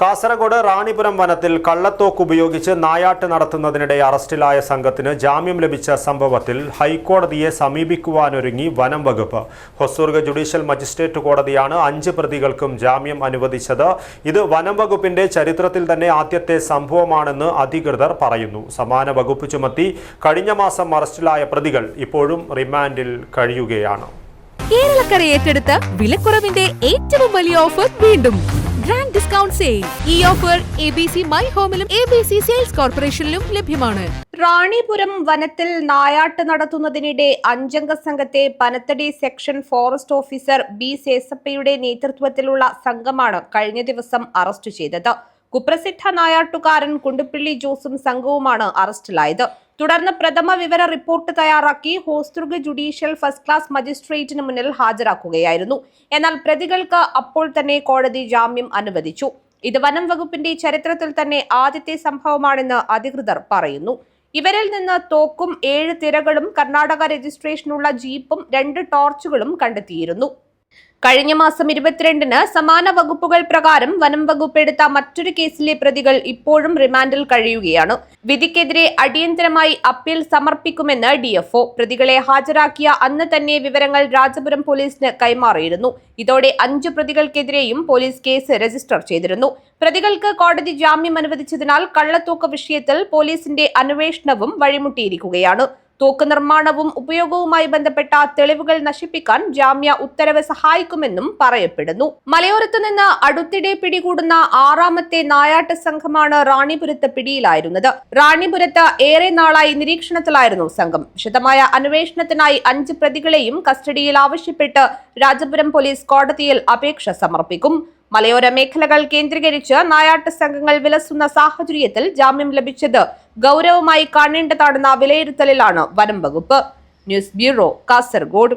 കാസർഗോഡ് റാണിപുരം വനത്തിൽ കള്ളത്തോക്ക് ഉപയോഗിച്ച് നായാട്ട് നടത്തുന്നതിനിടെ അറസ്റ്റിലായ സംഘത്തിന് ജാമ്യം ലഭിച്ച സംഭവത്തിൽ ഹൈക്കോടതിയെ സമീപിക്കുവാനൊരുങ്ങി വനം വകുപ്പ്. ഹൊസൂർഗ് ജുഡീഷ്യൽ മജിസ്ട്രേറ്റ് കോടതിയാണ് അഞ്ച് പ്രതികൾക്കും ജാമ്യം അനുവദിച്ചത്. ഇത് വനം വകുപ്പിന്റെ ചരിത്രത്തിൽ തന്നെ ആദ്യത്തെ സംഭവമാണെന്ന് അധികൃതർ പറയുന്നു. സമാന വകുപ്പ് ചുമത്തി കഴിഞ്ഞ മാസം അറസ്റ്റിലായ പ്രതികൾ ഇപ്പോഴും റിമാൻഡിൽ കഴിയുകയാണ്. കേരളക്കര ഏറ്റെടുത്ത വിലക്കുറവിന്റെ ഏറ്റവും വലിയ ഓഫർ വീണ്ടും. ഗ്രാൻഡ് ഡിസ്കൗണ്ട് സെയിൽ ഈ offer A B C my ഹോമിലും A B C sales കോർപ്പറേഷനിലും ലഭ്യമാണ്. റാണിപുരം വനത്തിൽ നായാട്ട് നടത്തുന്നതിനിടെ അഞ്ചംഗ സംഘത്തെ Panathady section forest officer B സേസപ്പയുടെ നേതൃത്വത്തിലുള്ള സംഘമാണ് കഴിഞ്ഞ ദിവസം അറസ്റ്റ് ചെയ്തത്. കുപ്രസിദ്ധ നായാട്ടുകാരൻ കുണ്ടുപ്പിള്ളി ജോസും സംഘവുമാണ് അറസ്റ്റിലായത്. തുടർന്ന് പ്രഥമ വിവര റിപ്പോർട്ട് തയ്യാറാക്കി ഹോസ്ദുർഗ് ജുഡീഷ്യൽ ഫസ്റ്റ് ക്ലാസ് മജിസ്ട്രേറ്റിന് മുന്നിൽ ഹാജരാക്കുകയായിരുന്നു. എന്നാൽ പ്രതികൾക്ക് അപ്പോൾ തന്നെ കോടതി ജാമ്യം അനുവദിച്ചു. ഇത് വനം വകുപ്പിന്റെ ചരിത്രത്തിൽ തന്നെ ആദ്യത്തെ സംഭവമാണെന്ന് അധികൃതർ പറയുന്നു. ഇവരിൽ നിന്ന് തോക്കും ഏഴ് തിരകളും കർണാടക രജിസ്ട്രേഷനുള്ള ജീപ്പും രണ്ട് ടോർച്ചുകളും കണ്ടെത്തിയിരുന്നു. കഴിഞ്ഞ മാസം ഇരുപത്തിരണ്ടിന് സമാന വകുപ്പുകൾ പ്രകാരം വനം വകുപ്പ് എടുത്ത മറ്റൊരു കേസിലെ പ്രതികൾ ഇപ്പോഴും റിമാൻഡിൽ കഴിയുകയാണ്. വിധിക്കെതിരെ അടിയന്തരമായി അപ്പീൽ സമർപ്പിക്കുമെന്ന് ഡിഎഫ്ഒ. പ്രതികളെ ഹാജരാക്കിയ അന്ന് തന്നെ വിവരങ്ങൾ രാജപുരം പോലീസിന് കൈമാറിയിരുന്നു. ഇതോടെ അഞ്ചു പ്രതികൾക്കെതിരെയും പോലീസ് കേസ് രജിസ്റ്റർ ചെയ്തിരുന്നു. പ്രതികൾക്ക് കോടതി ജാമ്യം അനുവദിച്ചതിനാൽ കള്ളത്തൂക്ക വിഷയത്തിൽ പോലീസിന്റെ അന്വേഷണവും വഴിമുട്ടിയിരിക്കുകയാണ്. തോക്ക് നിർമ്മാണവും ഉപയോഗവുമായി ബന്ധപ്പെട്ട തെളിവുകൾ നശിപ്പിക്കാൻ ജാമ്യ ഉത്തരവ് സഹായിക്കുമെന്നും പറയപ്പെടുന്നു. മലയോരത്ത് നിന്ന് അടുത്തിടെ പിടികൂടുന്ന ആറാമത്തെ നായാട്ട് സംഘമാണ് റാണിപുരത്ത് പിടിയിലായിരുന്നത്. റാണിപുരത്ത് ഏറെ നാളായി നിരീക്ഷണത്തിലായിരുന്നു സംഘം. വിശദമായ അന്വേഷണത്തിനായി അഞ്ച് പ്രതികളെയും കസ്റ്റഡിയിൽ ആവശ്യപ്പെട്ട് രാജപുരം പോലീസ് കോടതിയിൽ അപേക്ഷ സമർപ്പിക്കും. മലയോര മേഖലകൾ കേന്ദ്രീകരിച്ച് നായാട്ട് സംഘങ്ങൾ വിലസുന്ന സാഹചര്യത്തിൽ ജാമ്യം ലഭിച്ചത് ഗൗരവമായി കാണേണ്ടതാണെന്ന വിലയിരുത്തലിലാണ് വനം വകുപ്പ്. News bureau Kasaragod.